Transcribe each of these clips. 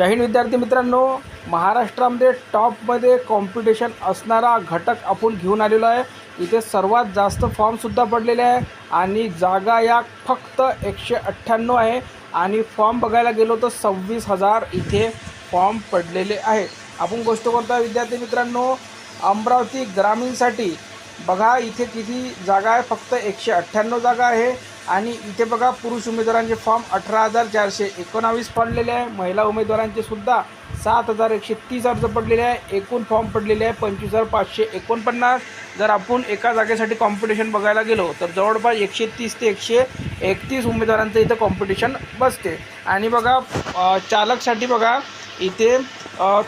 जय हिंद विद्यार्थी मित्रांनो. महाराष्ट्रामध्ये टॉपमध्ये कॉम्पिटिशन असणारा घटक आपण घेऊन आलेलो आहे. इथे सर्वात जास्त फॉर्मसुद्धा पडलेले आहे आणि जागा या फक्त एकशे अठ्ठ्याण्णव आहे. आणि फॉर्म बघायला गेलो तर सव्वीस हजार इथे फॉर्म पडलेले आहेत आपण गोष्ट करतो आहे विद्यार्थी मित्रांनो अमरावती ग्रामीणसाठी बघा इथे किती जागा आहे. फक्त एकशे अठ्ठ्याण्णव जागा आहे. आणि इथे बघा पुरुष उमेदवारांचे फॉर्म अठरा हजार चारशे एकोणावीस पडलेले आहे. महिला उमेदवारांचे सुद्धा सात हजार एकशे तीस अर्ज पडलेले आहे. एकूण फॉर्म पडलेले आहे पंचवीस हजार पाचशे एकोणपन्नास. जर आपण एका जागेसाठी कॉम्पिटिशन बघायला गेलो तर जवळपास एकशे तीस ते एकशे एकतीस उमेदवारांचं इथं कॉम्पिटिशन बसते. आणि बघा चालकसाठी बघा इथे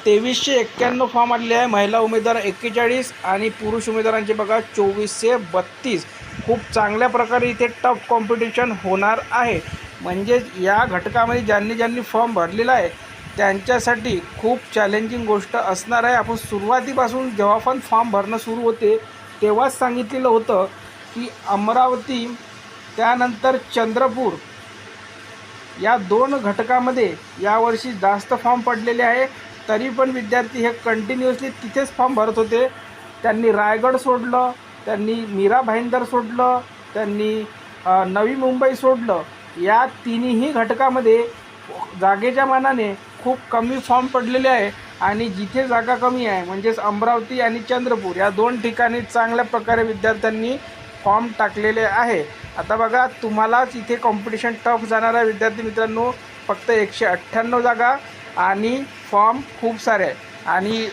तेवीसशे एक्क्याण्णव फॉर्म आलेले आहे. महिला उमेदवार एक्केचाळीस आणि पुरुष उमेदवारांचे बघा चोवीसशे बत्तीस. खूप चांगल्या प्रकारे इथे टफ कॉम्पिटिशन होणार आहे. म्हणजेच या घटकामध्ये ज्यांनी ज्यांनी फॉर्म भरलेला आहे त्यांच्यासाठी खूप चॅलेंजिंग गोष्ट असणार आहे. आपण सुरुवातीपासून जेव्हा पण फॉर्म भरणं सुरू होते तेव्हाच सांगितलेलं होतं की अमरावती त्यानंतर चंद्रपूर या दोन घटकामध्ये यावर्षी जास्त फॉर्म पडलेले आहे. तरी पण विद्यार्थी हे कंटिन्युअसली तिथेच फॉर्म भरत होते. त्यांनी रायगड सोडलं त्यांनी मीरा भाईंदर सोडलं त्यांनी नवी मुंबई सोडलं. या तिन्ही घटकामध्ये जागेच्या मानाने खूप कमी फॉर्म पडलेले आहे आणि जिथे जागा कमी आहे म्हणजेच अमरावती आणि चंद्रपूर या दोन ठिकाणी चांगल्या प्रकारे विद्यार्थ्यांनी फॉर्म टाकलेले आहे. आता बघा तुम्हालाच इथे कॉम्पिटिशन टफ जाणार आहे विद्यार्थी मित्रांनो फक्त एकशे अठ्ठ्याण्णव जागा आणि फॉर्म खूप सारे आहे आणि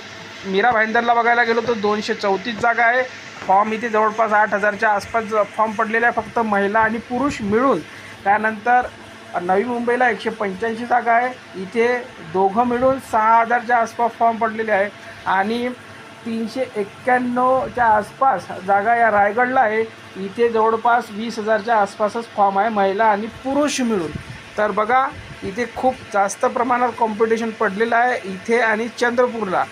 मीरा भाईंदरला बघायला गेलो तर दोनशे चौतीस जागा आहे. फॉर्म इथे जवळपास आठ हजारच्या आसपास फॉर्म पडलेले आहे फक्त महिला आणि पुरुष मिळून. त्यानंतर नवी मुंबईला एकशे पंच्याऐंशी जागा आहे. इथे दोघं मिळून सहा हजारच्या आसपास फॉर्म पडलेले आहे. आणि तीनशे एक्क्याण्णवच्या आसपास जागा या रायगडला आहे. इथे जवळपास वीस हजारच्या आसपासच फॉर्म आहे महिला आणि पुरुष मिळून. तर बघा इथे खूप जास्त प्रमाणात कॉम्पिटिशन पडलेलं आहे इथे आणि चंद्रपूरला.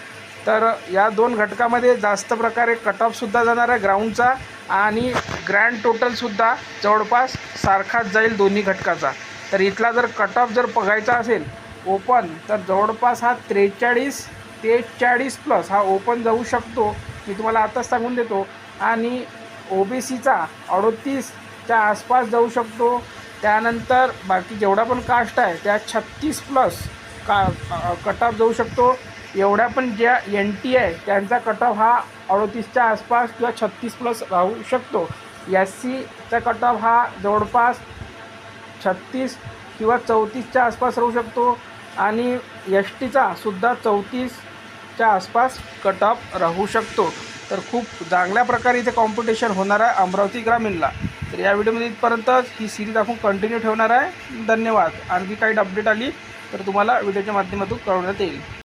तर या दोन घटकामध्ये जास्त प्रकारे कट ऑफसुद्धा जाणार आहे ग्राउंडचा आणि ग्रँड टोटलसुद्धा जवळपास सारखाच जाईल दोन्ही घटकाचा. तर इथला जर कट ऑफ जर बघायचा असेल ओपन तर जवळपास हा त्रेचाळीस ते चाळीस प्लस हा ओपन जाऊ शकतो मी तुम्हाला आताच सांगून देतो. आणि ओ बी सीचा अडोतीसच्या आसपास जाऊ शकतो. त्यानंतर बाकी जेवढा पण कास्ट आहे त्या छत्तीस प्लस का कट ऑफ जाऊ शकतो. एवढ्या पण ज्या एन टी आहे त्यांचा कट ऑफ हा अडोतीसच्या आसपास किंवा छत्तीस प्लस राहू शकतो. एस सीचा कट ऑफ हा जवळपास छत्तीस किंवा चौतीसच्या आसपास राहू शकतो. आणि एस टीचा सुद्धा च्या आसपास कट ऑफ राहू शकतो. तर खूप चांगल्या प्रकारे इथे कॉम्पिटिशन होणार आहे अमरावती ग्रामीणला. तर या व्हिडिओमध्ये इथपर्यंतच ही सिरीज आपण कंटिन्यू ठेवणार आहे. धन्यवाद. आणखी काही अपडेट आली तर तुम्हाला व्हिडिओच्या माध्यमातून कळवण्यात येईल.